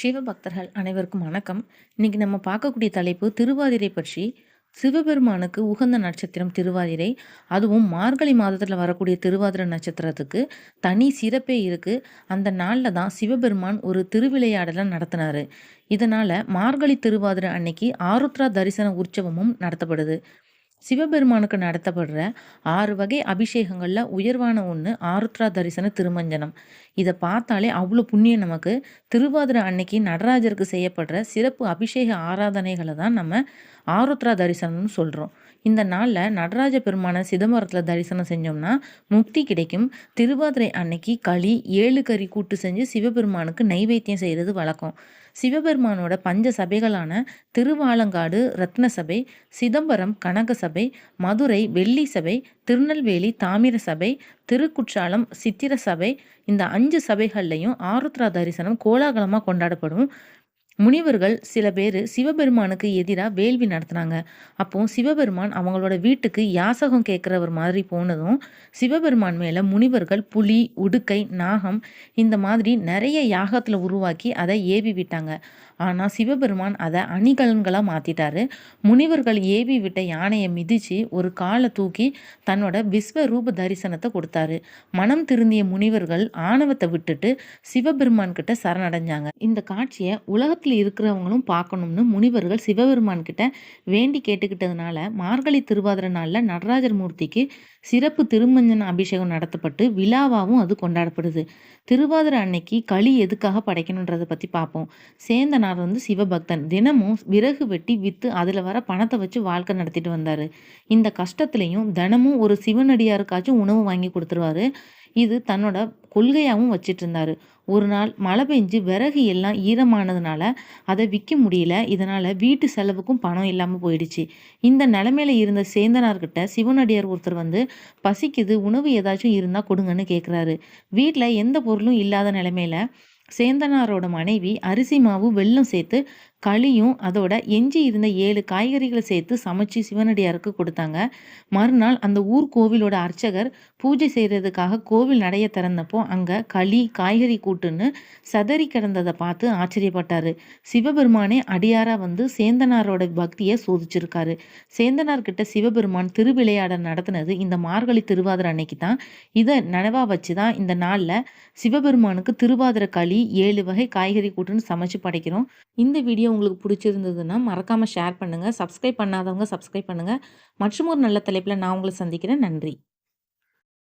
சிவபக்தர்கள் அனைவருக்கும் வணக்கம். இன்னைக்கு நம்ம பார்க்கக்கூடிய தலைப்பு திருவாதிரை பற்றி. சிவபெருமானுக்கு உகந்த நட்சத்திரம் திருவாதிரை. அதுவும் மார்கழி மாதத்தில் வரக்கூடிய திருவாதிரை நட்சத்திரத்துக்கு தனி சிறப்பே இருக்குது அந்த நாளில் தான் சிவபெருமான் ஒரு திருவிளையாடலை நடத்தினார். இதனால் மார்கழி திருவாதிரை அன்னைக்கு ஆருத்ரா தரிசன உற்சவமும் நடத்தப்படுது. சிவபெருமானுக்கு நடத்தப்படுற ஆறு வகை அபிஷேகங்களில் உயர்வான ஒன்று ஆருத்ரா தரிசன திருமஞ்சனம். இதை பார்த்தாலே அவ்வளோ புண்ணியம் நமக்கு. திருவாதிரை அன்னைக்கு நடராஜருக்கு செய்யப்படுற சிறப்பு அபிஷேக ஆராதனைகளை தான் நம்ம ஆருத்ரா தரிசனம்னு சொல்கிறோம் இந்த நாளில் நடராஜ பெருமான சிதம்பரத்தில் தரிசனம் செஞ்சோம்னா முக்தி கிடைக்கும். திருவாதிரை அன்னைக்கு களி ஏழு கறி கூட்டு செஞ்சு சிவபெருமானுக்கு நைவேத்தியம் செய்கிறது வழக்கம். சிவபெருமானோட பஞ்ச சபைகளான திருவாலங்காடு ரத்ன சபை சிதம்பரம் கனக சபை மதுரை வெள்ளி சபை திருநெல்வேலி தாமிர சபை திருக்குற்றாலம் சித்திர சபை இந்த அஞ்சு சபைகள்லையும் ஆருத்ரா தரிசனம் கோலாகலமாக கொண்டாடப்படும். முனிவர்கள் சில பேர் சிவபெருமானுக்கு எதிராக வேள்வி நடத்துனாங்க. அப்போ சிவபெருமான் அவங்களோட வீட்டுக்கு யாசகம் கேட்குறவர் மாதிரி போனதும் சிவபெருமான் மேலே முனிவர்கள் புலி உடுக்கை நாகம் இந்த மாதிரி நிறைய யாகத்தில் உருவாக்கி அதை ஏவி விட்டாங்க. ஆனால் சிவபெருமான் அதை அணிகலன்களாக மாற்றிட்டாரு முனிவர்கள் ஏவி விட்ட யானையை மிதித்து ஒரு காலை தூக்கி தன்னோட விஸ்வரூப தரிசனத்தை கொடுத்தாரு. மனம் திருந்திய முனிவர்கள் ஆணவத்தை விட்டுட்டு சிவபெருமான் கிட்ட சரணடைஞ்சாங்க. இந்த காட்சியை உலகத்தில் இருக்கிறவங்களும் பார்க்கணும்னு முனிவர்கள் சிவபெருமான் கிட்ட வேண்டி கேட்டுக்கிட்டதுனால மார்கழி திருவாதிரை நாளில் நடராஜர் மூர்த்திக்கு சிறப்பு திருமஞ்சன அபிஷேகம் நடத்தப்பட்டு விழாவாகவும் அது கொண்டாடப்படுது. திருவாதிரை அன்னைக்கு களி எதுக்காக படைக்கணுன்றதை பற்றி பார்ப்போம். சேந்தனார் வந்து சிவபக்தன். தினமும் விறகு வெட்டி விற்று அதில் வர பணத்தை வச்சு வாழ்க்கை நடத்திட்டு வந்தார். இந்த கஷ்டத்துலேயும் தினமும் ஒரு சிவனடியாருக்காச்சும் உணவு வாங்கி கொடுத்துருவாரு. இது தன்னோட கொள்கையாகவும் வச்சிட்டு இருந்தார். ஒரு நாள் மழை பெஞ்சு விறகு எல்லாம் ஈரமானதுனால அதை விற்க முடியல. இதனால் வீட்டு செலவுக்கும் பணம் இல்லாமல் போயிடுச்சு. இந்த நிலமையில இருந்த சேந்தனார்கிட்ட சிவனடியார் ஒருத்தர் வந்து பசிக்குது உணவு ஏதாச்சும் இருந்தால் கொடுங்கன்னு கேட்குறாரு வீட்டில் எந்த பொருளும் இல்லாத நிலமையில சேந்தனாரோட மனைவி அரிசி மாவு வெல்லம் சேர்த்து களியும் அதோட எஞ்சி இருந்த ஏழு காய்கறிகளை சேர்த்து சமைச்சு சிவனடியாருக்கு கொடுத்தாங்க. மறுநாள் அந்த ஊர் கோவிலோட அர்ச்சகர் பூஜை செய்கிறதுக்காக கோவில் நடைய திறந்தப்போ அங்கே களி காய்கறி கூட்டுன்னு சதறி கிடந்ததை பார்த்து ஆச்சரியப்பட்டாரு. சிவபெருமானே அடியாராக வந்து சேந்தனாரோட பக்தியை சோதிச்சிருக்காரு. சேந்தனார்கிட்ட சிவபெருமான் திருவிளையாடல் நடத்தினது இந்த மார்கழி திருவாதிரை அன்னைக்கு தான். இதை நினைவாக வச்சு தான் இந்த நாளில் சிவபெருமானுக்கு திருவாதிரை களி ஏழு வகை காய்கறி கூட்டுன்னு சமைச்சு படைக்கிறோம். இந்த வீடியோ உங்களுக்கு பிடிச்சிருந்ததுன்னா மறக்காமல் ஷேர் பண்ணுங்கள் சப்ஸ்கிரைப் பண்ணாதவங்க சப்ஸ்கிரைப் பண்ணுங்கள் மற்றும் ஒரு நல்ல தலைப்பில் நான் உங்களை சந்திக்கிறேன். நன்றி.